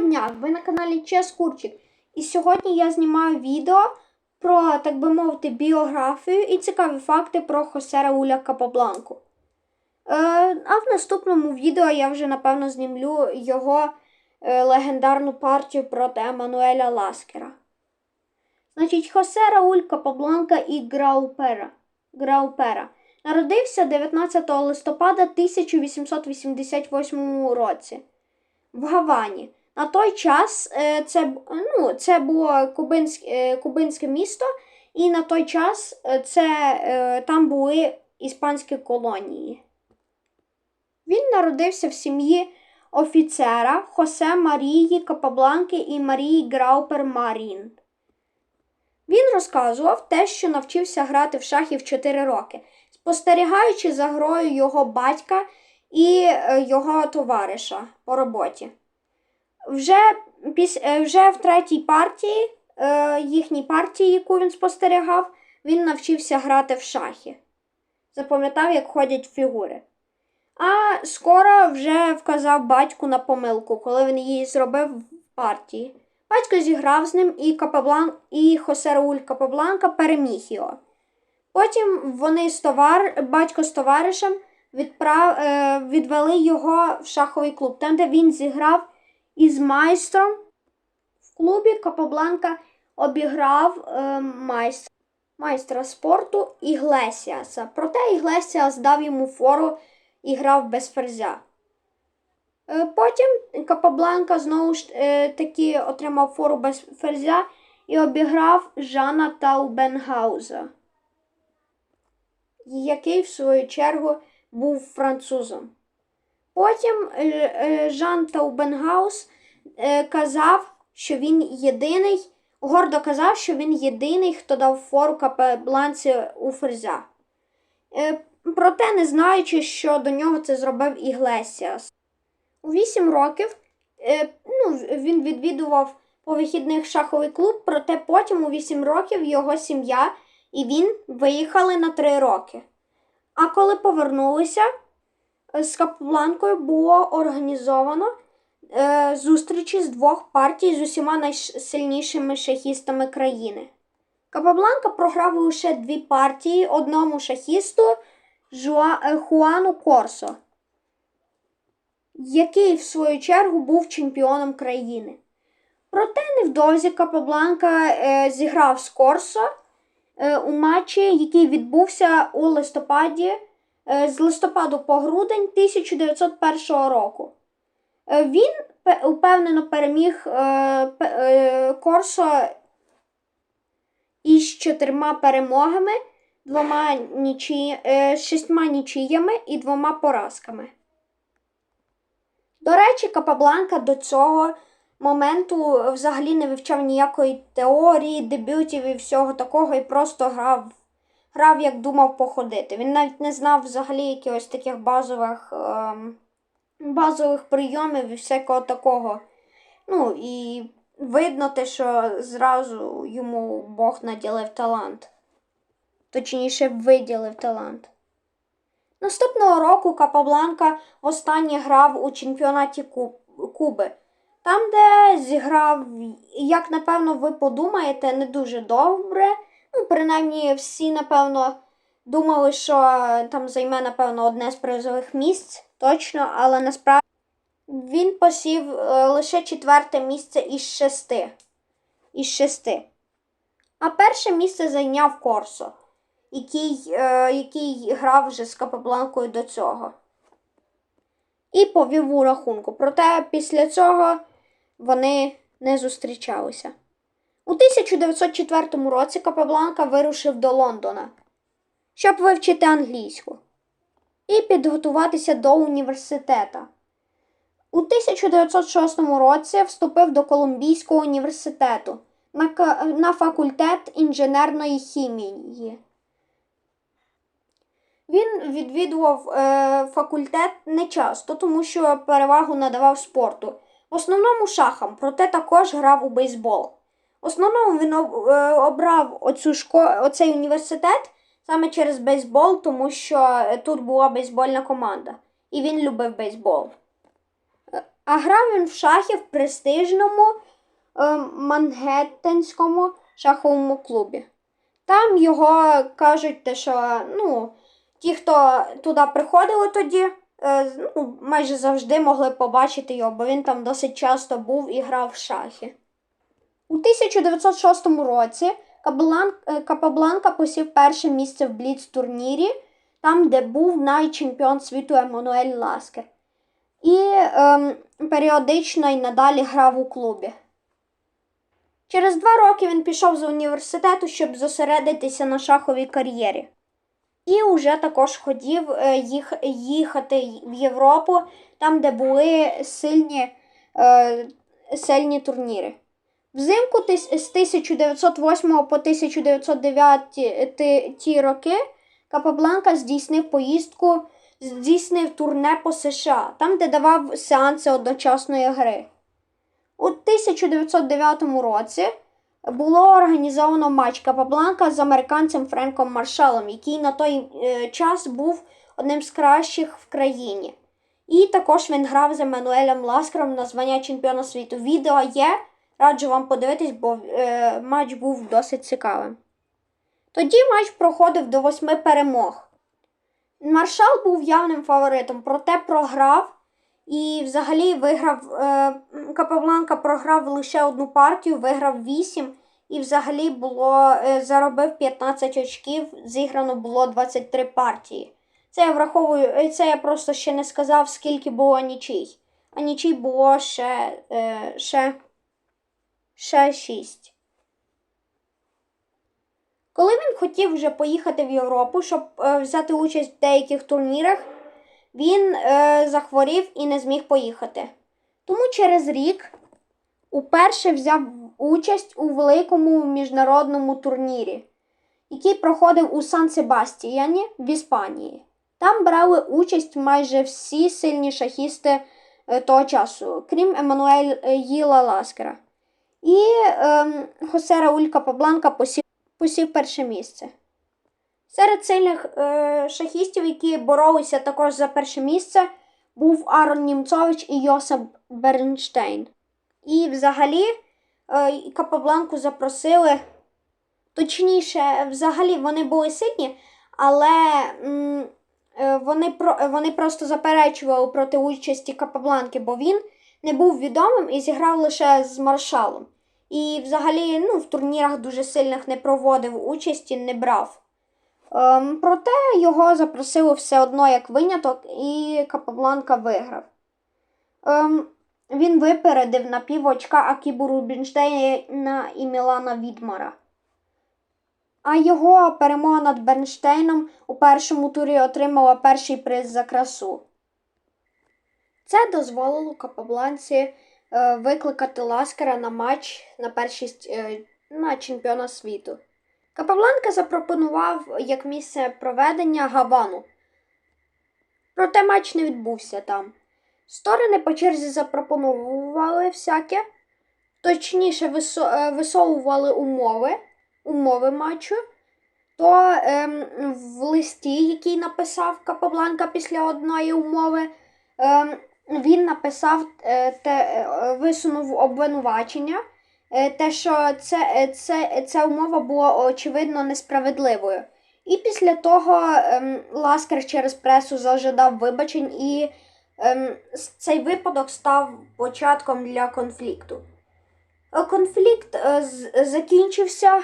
дня! Ви на каналі Чес Курчик. І сьогодні я знімаю відео про, так би мовити, біографію і цікаві факти про Хосе Рауля Капабланку. Е, а в наступному відео я вже напевно знімлю його е, легендарну партію проти Еммануеля Ласкера. Значить, Хосе Рауль Капабланка і Граупера. Граупера. Народився 19 листопада 1888 році в Гавані. На той час е, це, ну, це було кубинське, кубинське місто, і на той час е, це, е, там були іспанські колонії. Він народився в сім'ї офіцера Хосе Марії Капабланки і Марії Граупер Марін. Він розказував те, що навчився грати в шахи в 4 роки, спостерігаючи за грою його батька і його товариша по роботі. Вже, піс... е, вже в третій партії, е, їхній партії, яку він спостерігав, він навчився грати в шахи. Запам'ятав, як ходять фігури. А скоро вже вказав батьку на помилку, коли він її зробив в партії. Батько зіграв з ним і Капаблан... і Хосе Рауль Капабланка переміг його. Потім вони з товар... батько з товаришем відправ... е, відвели його в шаховий клуб, там, де він зіграв із майстром. В клубі Капабланка обіграв е, майстра, майстра спорту Іглесіаса. Проте Іглесіас дав йому фору і грав без ферзя. Е, Потім Капабланка знову ж е, таки отримав фору без ферзя і обіграв Жана Таубенгауза, який, в свою чергу, був французом. Потім е, е, Жан Таубенгаус е, казав, що він єдиний, гордо казав, що він єдиний, хто дав фору Капабланці у ферзя. Проте, не знаючи, що до нього це зробив Іглесіас. У вісім років ну, він відвідував по вихідних шаховий клуб, проте потім у вісім років його сім'я і він виїхали на три роки. А коли повернулися, з Капабланкою було організовано е, зустрічі з двох партій з усіма найсильнішими шахістами країни. Капабланка програв лише дві партії одному шахісту Жуа... е, Хуану Корсо, який, в свою чергу, був чемпіоном країни. Проте невдовзі Капабланка е, зіграв з Корсо е, у матчі, який відбувся у листопаді е, з листопаду по грудень 1901 року. Е, Він упевнено переміг е, е, Корсо із чотирма перемогами, двома нічі, е, шістьма нічиями і двома поразками. До речі, Капабланка до цього моменту взагалі не вивчав ніякої теорії, дебютів і всього такого, і просто грав, грав як думав походити. Він навіть не знав взагалі якихось таких базових, ем, базових прийомів і всякого такого. Ну і видно те, що зразу йому Бог наділив талант. Точніше, виділив талант. Наступного року Капабланка востаннє грав у чемпіонаті Куби. Там, де зіграв, як напевно ви подумаєте, не дуже добре. Ну, принаймні, всі, напевно, думали, що там займе, напевно, одне з призових місць, точно, але насправді він посів е, лише четверте місце із шести. Із шести. А перше місце зайняв Корсо, який, е, який грав вже з Капабланкою до цього. І повів у рахунку. Проте після цього вони не зустрічалися. У 1904 році Капабланка вирушив до Лондона, щоб вивчити англійську і підготуватися до університету. У 1906 році вступив до Колумбійського університету на факультет інженерної хімії. Він відвідував е, факультет не часто, тому що перевагу надавав спорту. В основному шахам, проте також грав у бейсбол. Основному він е, обрав оцю шко... оцей університет саме через бейсбол, тому що е, тут була бейсбольна команда, і він любив бейсбол. А грав він в шахи в престижному е, Мангеттенському шаховому клубі. Там його кажуть, те, що ну, ті, хто туди приходили тоді, е, ну, майже завжди могли побачити його, бо він там досить часто був і грав в шахи. У 1906 році е, Капабланка посів перше місце в Бліц-турнірі, там, де був найчемпіон світу Еммануель Ласкер. І ем, періодично й надалі грав у клубі. Через два роки він пішов з університету, щоб зосередитися на шаховій кар'єрі. І вже також хотів е, їх, їхати в Європу, там, де були сильні, е, сильні турніри. Взимку з 1908 по 1909 ті- роки Капабланка здійснив поїздку, здійснив турне по США, там, де давав сеанси одночасної гри. У 1909 році було організовано матч Капабланка з американцем Френком Маршалом, який на той е, час був одним з кращих в країні. І також він грав з Еммануелем Ласкером на звання чемпіона світу. Відео є. Раджу вам подивитись, бо е, матч був досить цікавим. Тоді матч проходив до восьми перемог. Маршал був явним фаворитом, проте програв і взагалі виграв. Е, Капабланка програв лише одну партію, виграв 8 і взагалі було, е, заробив 15 очків, зіграно було 23 партії. Це я враховую, е, це я просто ще не сказав, скільки було нічий. А нічий було ще, е, ще, ще 6. Коли він хотів вже поїхати в Європу, щоб е, взяти участь в деяких турнірах, він е, захворів і не зміг поїхати. Тому через рік уперше взяв участь у великому міжнародному турнірі, який проходив у Сан-Себастіяні в Іспанії. Там брали участь майже всі сильні шахісти е, того часу, крім Еммануела Ласкера. І ем, Хосе Рауль Капабланка посів, посів перше місце. Серед сильних е, шахістів, які боролися також за перше місце, був Арон Німцович і Йосип Бернштейн. І взагалі е, Капабланку запросили. Точніше, взагалі вони були сильні, але м, е, вони, про, вони просто заперечували проти участі Капабланки, бо він не був відомим і зіграв лише з маршалом. І взагалі ну, в турнірах дуже сильних не проводив участі, не брав. Ем, проте його запросили все одно як виняток, і Капабланка виграв. Ем, він випередив на пів очка Акібу Рубінштейна і Мілана Відмара. А його перемога над Бернштейном у першому турі отримала перший приз за красу. Це дозволило Капабланці е, викликати Ласкера на матч на першість е, на чемпіона світу. Капабланка запропонував як місце проведення Гавану. Проте матч не відбувся там. Сторони по черзі запропонували всяке, точніше е, висовували умови, умови матчу. То ем, в листі, який написав Капабланка після одної умови, ем, він написав е, те, е, висунув обвинувачення, е, те, що це, це, ця умова була очевидно несправедливою. І після того ем, Ласкер через пресу зажадав вибачень, і ем, цей випадок став початком для конфлікту. Конфлікт закінчився.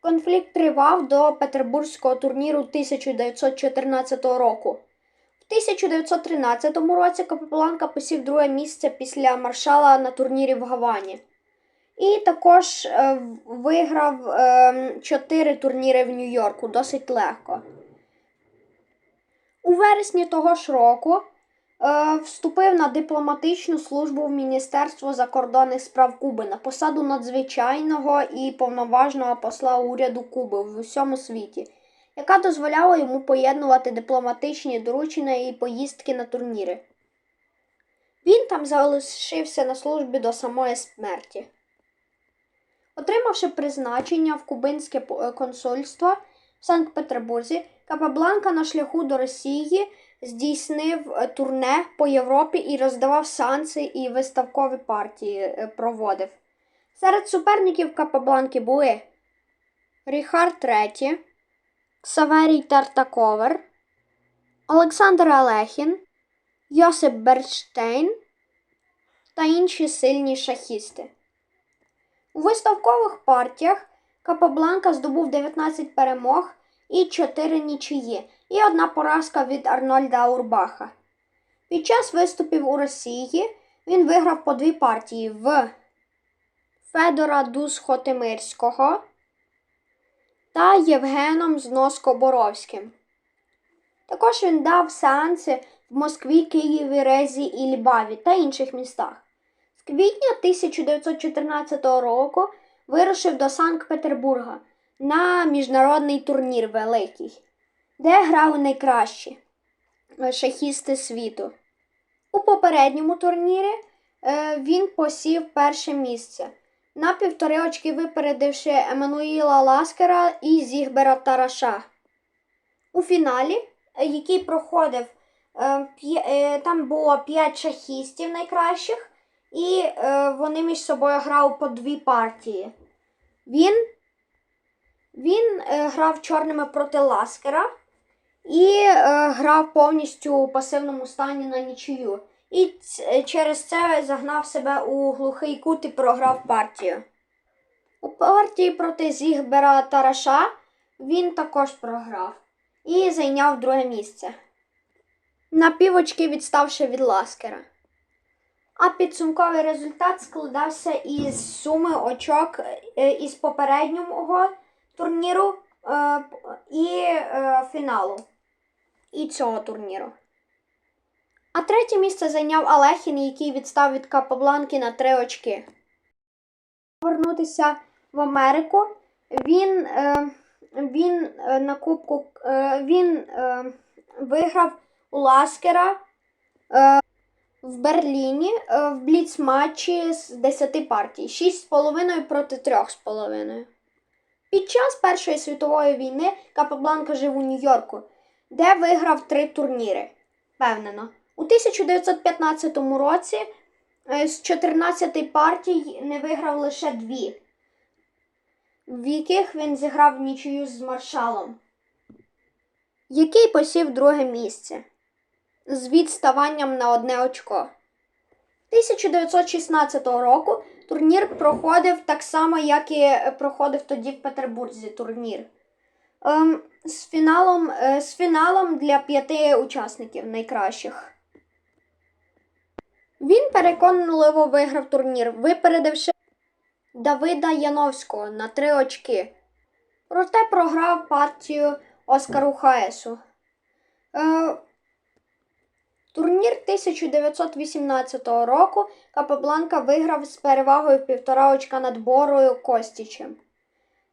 Конфлікт тривав до Петербурзького турніру 1914 року. В 1913 році Капеланка посів друге місце після маршала на турнірі в Гавані. І також е, виграв е, чотири турніри в Нью-Йорку досить легко. У вересні того ж року е, вступив на дипломатичну службу в Міністерство закордонних справ Куби на посаду надзвичайного і повноважного посла уряду Куби в усьому світі, яка дозволяла йому поєднувати дипломатичні доручення і поїздки на турніри. Він там залишився на службі до самої смерті. Отримавши призначення в кубинське е, консульство в Санкт-Петербурзі, Капабланка на шляху до Росії здійснив е, турне по Європі і роздавав сеанси і виставкові партії е, проводив. Серед суперників Капабланки були Ріхард III, Ксаверій Тартаковер, Олександр Алехін, Йосип Берштейн та інші сильні шахісти. У виставкових партіях Капабланка здобув 19 перемог і 4 нічиї, і одна поразка від Арнольда Урбаха. Під час виступів у Росії він виграв по дві партії в Федора Дус-Хотимирського та Євгеном Зноско-Боровським. Також він дав сеанси в Москві, Києві, Резі і Львові та інших містах. З квітня 1914 року вирушив до Санкт-Петербурга на міжнародний турнір Великий, де грали найкращі е, шахісти світу. У попередньому турнірі е, він посів перше місце, на півтори очки випередивши Еммануїла Ласкера і Зігбера Тараша. У фіналі, е, який проходив, е, е, там було 5 шахістів найкращих, і вони між собою грали по дві партії. Він, він грав чорними проти Ласкера і грав повністю у пасивному стані на нічию. І е, через це загнав себе у глухий кут і програв партію. У партії проти Зігбера Тараша він також програв і зайняв друге місце. На півочки відставши від Ласкера. А підсумковий результат складався із суми очок е, із попереднього турніру е, і фіналу і цього турніру. А третє місце зайняв Алехін, який відстав від Капабланки на три очки. Повернутися в Америку. Він, е, він е, на кубку е, він е, виграв у Ласкера е, в Берліні е, в бліц-матчі з 10 партій. 6,5 проти 3,5. Під час Першої світової війни Капабланка жив у Нью-Йорку, де виграв три турніри. Впевнено. У 1915 році е, з 14 партій не виграв лише дві, в яких він зіграв нічию з маршалом, який посів друге місце з відставанням на одне очко. 1916 року турнір проходив так само, як і е, проходив тоді в Петербурзі турнір. Ем, з, фіналом, е, з фіналом для п'яти учасників найкращих. Він переконливо виграв турнір, випередивши Давида Яновського на три очки. Проте програв партію Оскару Хаесу. Е, турнір 1918 року Капабланка виграв з перевагою півтора очка над Борою Костічем.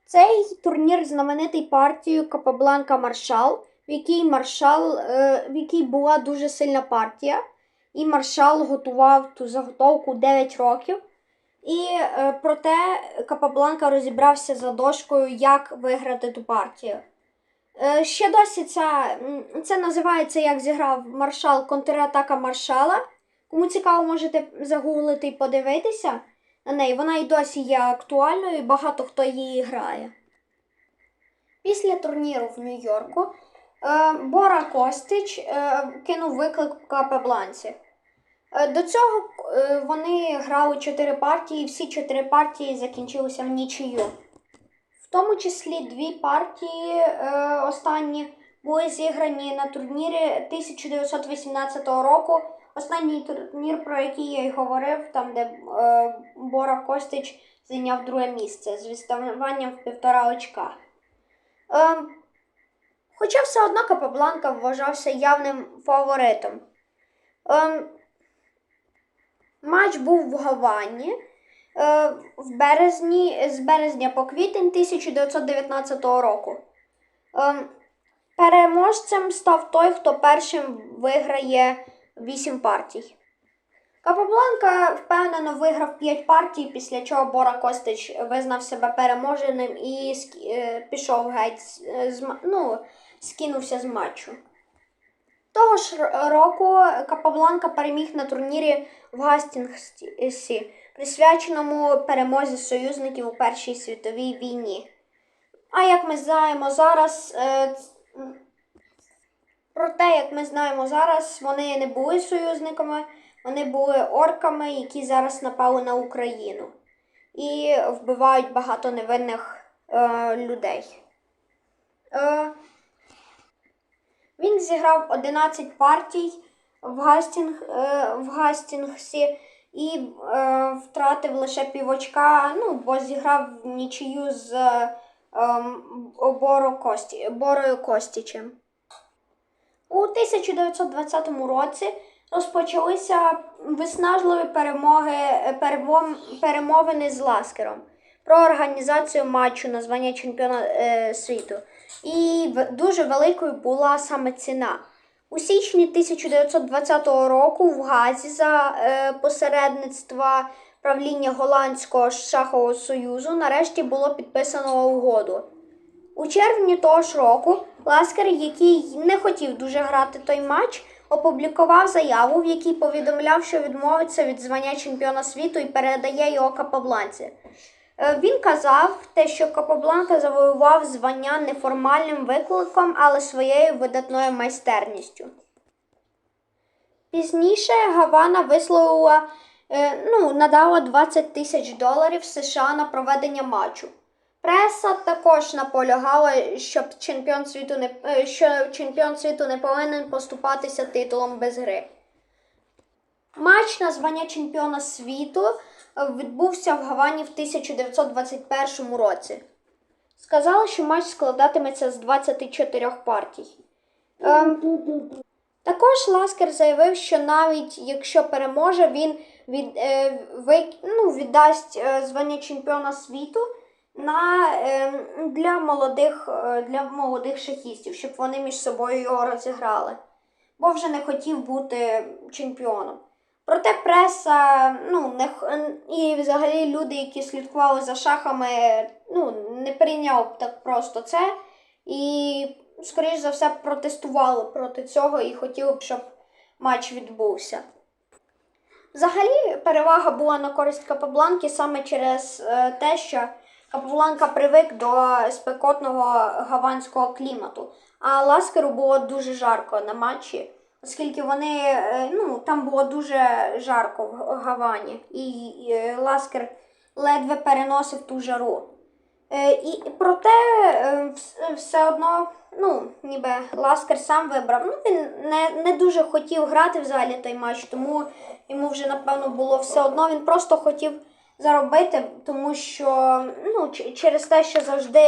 Цей турнір знаменитий партією Капабланка Маршал, в якій маршал, е, в якій була дуже сильна партія, і маршал готував ту заготовку 9 років. І е, проте Капабланка розібрався за дошкою, як виграти ту партію. Е, ще досі ця, це називається, як зіграв маршал контратака маршала. Кому цікаво, можете загуглити і подивитися на неї. Вона і досі є актуальною, і багато хто її грає. Після турніру в Нью-Йорку Бора Костич е, кинув виклик Капабланці. Е, До цього е, вони грали чотири партії, і всі чотири партії закінчилися в нічию. В тому числі дві партії е, останні були зіграні на турнірі 1918 року. Останній турнір, про який я й говорив, там, де е, Бора Костич зайняв друге місце з відставанням в півтора очка. Е, хоча все одно Капабланка вважався явним фаворитом. Е, Матч був в Гавані е, в березні, з березня по квітень 1919 року. Е, переможцем став той, хто першим виграє 8 партій. Капабланка впевнено виграв 5 партій, після чого Бора Костич визнав себе переможеним і е, пішов геть з, з ну, скинувся з матчу. Того ж року Капабланка переміг на турнірі в Гастінгсі, присвяченому перемозі союзників у Першій світовій війні. А як ми знаємо зараз, е, м, проте, як ми знаємо зараз, вони не були союзниками, вони були орками, які зараз напали на Україну і вбивають багато невинних е, людей. Е, він зіграв 11 партій в, Гастінг, е, в Гастінгсі і е, втратив лише півочка, ну, бо зіграв нічию з е, ем, Боро Кості, Борою Костічем. У 1920 році розпочалися виснажливі перемоги, перемовини з Ласкером про організацію матчу на звання чемпіона е, світу. І дуже великою була саме ціна. У січні 1920 року в Газі за е, посередництва правління Голландського шахового союзу нарешті було підписано угоду. У червні того ж року Ласкер, який не хотів дуже грати той матч, опублікував заяву, в якій повідомляв, що відмовиться від звання чемпіона світу і передає його Капабланці. Е, Він казав те, що Капабланка завоював звання неформальним викликом, але своєю видатною майстерністю. Пізніше Гавана висловила, е, ну, надала 20 тисяч доларів США на проведення матчу. Преса також наполягала, щоб чемпіон світу не е, що чемпіон світу не повинен поступатися титулом без гри. Матч на звання чемпіона світу відбувся в Гавані в 1921 році. Сказали, що матч складатиметься з 24 партій. Ем, також Ласкер заявив, що навіть якщо переможе, він від, е, вик, ну, віддасть е, звання чемпіона світу на, е, для, молодих, е, для молодих шахістів, щоб вони між собою його розіграли. Бо вже не хотів бути чемпіоном. Проте преса, ну, не, і взагалі люди, які слідкували за шахами, ну, не прийняв так просто це. І, скоріш за все, протестували проти цього і хотіли б, щоб матч відбувся. Взагалі, перевага була на користь Капабланки саме через е, те, що Капабланка привик до спекотного гаванського клімату, а Ласкеру було дуже жарко на матчі, оскільки вони, е, ну, там було дуже жарко в Гавані, і е, Ласкер ледве переносив ту жару. Е, і проте все одно, ну, ніби Ласкер сам вибрав. Ну, він не, не дуже хотів грати взагалі той матч, тому йому вже, напевно, було все одно. Він просто хотів заробити, тому що ну, через те, що завжди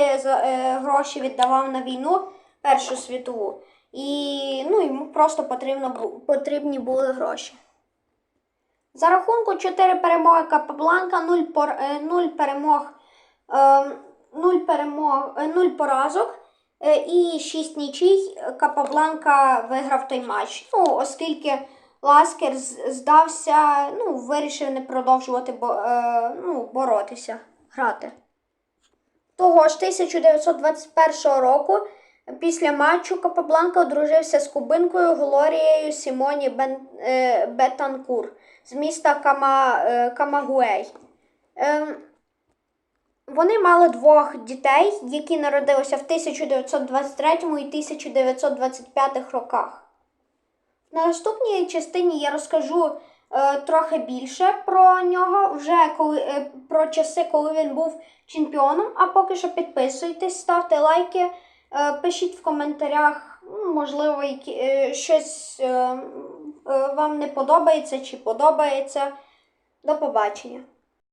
гроші віддавав на війну Першу світову. І ну, йому просто потрібно, потрібні були гроші. За рахунку 4 перемоги Капабланка, 0, пор, е, 0 перемог, е, 0 перемог, е, 0 поразок е, і 6 нічий Капабланка виграв той матч. Ну, оскільки Ласкер здався, ну, вирішив не продовжувати е, ну, боротися, грати. Того ж 1921 року після матчу Капабланка одружився з кубинкою Глорією Сімоні Бен, е, Бетанкур з міста Кама, е, Камагуей. Ем, вони мали двох дітей, які народилися в 1923 і 1925 роках. На наступній частині я розкажу е, трохи більше про нього, вже коли, е, про часи, коли він був чемпіоном. А поки що підписуйтесь, ставте лайки, пишіть в коментарях, ну, можливо, е, щось е, е, вам не подобається чи подобається. До побачення.